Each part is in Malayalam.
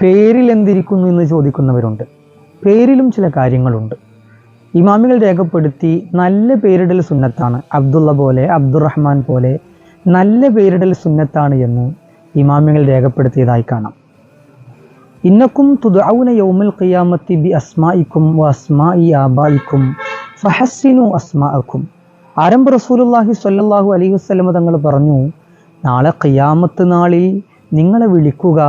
പേരിൽ എന്തിരിക്കുന്നു എന്ന് ചോദിക്കുന്നവരുണ്ട്. പേരിലും ചില കാര്യങ്ങളുണ്ട്. ഇമാമികൾ രേഖപ്പെടുത്തി നല്ല പേരിടൽ സുന്നത്താണ്. അബ്ദുള്ള പോലെ അബ്ദുറഹ്മാൻ പോലെ നല്ല പേരിടൽ സുന്നത്താണ് എന്ന് ഇമാമികൾ രേഖപ്പെടുത്തിയതായി കാണാം. ഇന്നക്കും തുദൗന യൗമുൽ ഖിയാമത്തി ബി അസ്മായിക്കും വ അസ്മായി ആബായിക്കും ഫഹസ്സിനു അസ്മാഅക്കും. ആരംഭ റസൂലുള്ളാഹി സ്വല്ലല്ലാഹു അലൈഹി വസ്ലമ തങ്ങൾ പറഞ്ഞു നാളെ ഖിയാമത്ത് നാളിൽ നിങ്ങളെ വിളിക്കുക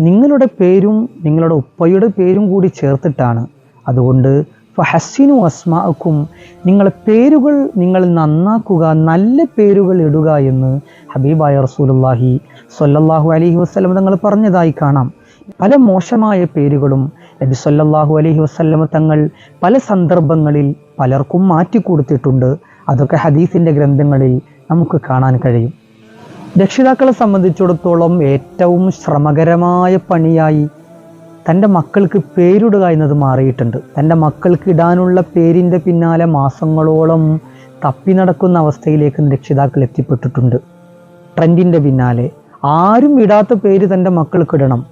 നിങ്ങളുടെ പേരും നിങ്ങളുടെ ഉപ്പയുടെ പേരും കൂടി ചേർത്തിട്ടാണ്. അതുകൊണ്ട് ഫഹസ്സിനു അസ്മാക്കും നിങ്ങളെ പേരുകൾ നിങ്ങൾ നന്നാക്കുക നല്ല പേരുകൾ ഇടുക എന്ന് ഹബീബായ റസൂലുള്ളാഹി സൊല്ലാഹു അലഹി വസല്ലം തങ്ങൾ പറഞ്ഞതായി കാണാം. പല മോശമായ പേരുകളും നബി സൊല്ലാഹു അലഹി വസ്ലമ തങ്ങൾ പല സന്ദർഭങ്ങളിൽ പലർക്കും മാറ്റിക്കൊടുത്തിട്ടുണ്ട്. അതൊക്കെ ഹദീസിന്റെ ഗ്രന്ഥങ്ങളിൽ നമുക്ക് കാണാൻ കഴിയും. രക്ഷിതാക്കളെ സംബന്ധിച്ചിടത്തോളം ഏറ്റവും ശ്രമകരമായ പണിയായി തന്റെ മക്കൾക്ക് പേരിടുക എന്നത് മാറിയിട്ടുണ്ട്. തന്റെ മക്കൾക്ക് ഇടാനുള്ള പേരിന്റെ പിന്നാലെ മാസങ്ങളോളം തപ്പി നടക്കുന്ന അവസ്ഥയിലേക്ക് രക്ഷിതാക്കൾ എത്തിപ്പെട്ടിട്ടുണ്ട്. ട്രെൻഡിന്റെ പിന്നാലെ ആരും ഇടാത്ത പേര് തന്റെ മക്കൾക്ക് ഇടണം.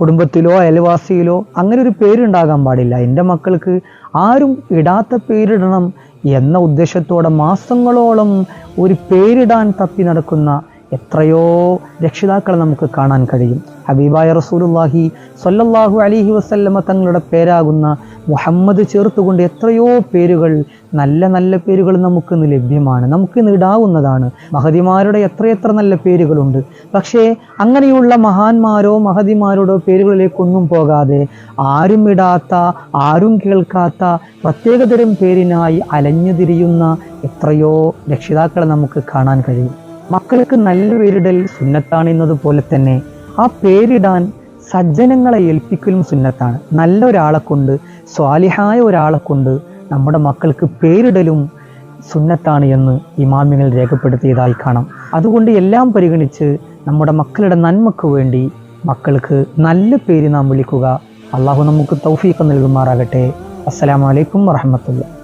കുടുംബത്തിലോ അയൽവാസിയിലോ അങ്ങനെ ഒരു പേരുണ്ടാകാൻ പാടില്ല. എന്റെ മക്കൾക്ക് ആരും ഇടാത്ത പേരിടണം എന്ന ഉദ്ദേശത്തോടെ മാസങ്ങളോളം ഒരു പേരിടാൻ തപ്പി നടക്കുന്ന എത്രയോ രക്ഷിതാക്കളെ നമുക്ക് കാണാൻ കഴിയും. ഹബീബായ റസൂലുല്ലാഹി സ്വല്ലല്ലാഹു അലൈഹി വസല്ലമ തങ്ങളുടെ പേരാകുന്ന മുഹമ്മദ് ചേർത്തുകൊണ്ട് എത്രയോ പേരുകൾ നല്ല നല്ല പേരുകൾ നമുക്കിന്ന് ലഭ്യമാണ്. നമുക്കിന്ന് ഇടാവുന്നതാണ്. മഹതിമാരുടെ എത്രയെത്ര നല്ല പേരുകളുണ്ട്. പക്ഷേ അങ്ങനെയുള്ള മഹാന്മാരോ മഹതിമാരോടോ പേരുകളിലേക്കൊന്നും പോകാതെ ആരും ഇടാത്ത ആരും കേൾക്കാത്ത പ്രത്യേകതരം പേരിനായി അലഞ്ഞു തിരിയുന്ന എത്രയോ രക്ഷിതാക്കളെ നമുക്ക് കാണാൻ കഴിയും. മക്കൾക്ക് നല്ല പേരിടൽ സുന്നത്താണ് എന്നതുപോലെ തന്നെ ആ പേരിടാൻ സജ്ജനങ്ങളെ ഏൽപ്പിക്കലും സുന്നത്താണ്. നല്ല ഒരാളെ കൊണ്ട് സ്വാലിഹായ ഒരാളെ കൊണ്ട് നമ്മുടെ മക്കൾക്ക് പേരിടലും സുന്നത്താണ് എന്ന് ഇമാമിങ്ങൾ രേഖപ്പെടുത്തിയതായി കാണാം. അതുകൊണ്ട് എല്ലാം പരിഗണിച്ച് നമ്മുടെ മക്കളുടെ നന്മക്ക് വേണ്ടി മക്കൾക്ക് നല്ല പേര് നാം വിളിക്കുക. അള്ളാഹു നമുക്ക് തൗഫീഖ് നൽകുമാറാകട്ടെ. അസ്സലാമലൈക്കും വറഹമത്തുള്ള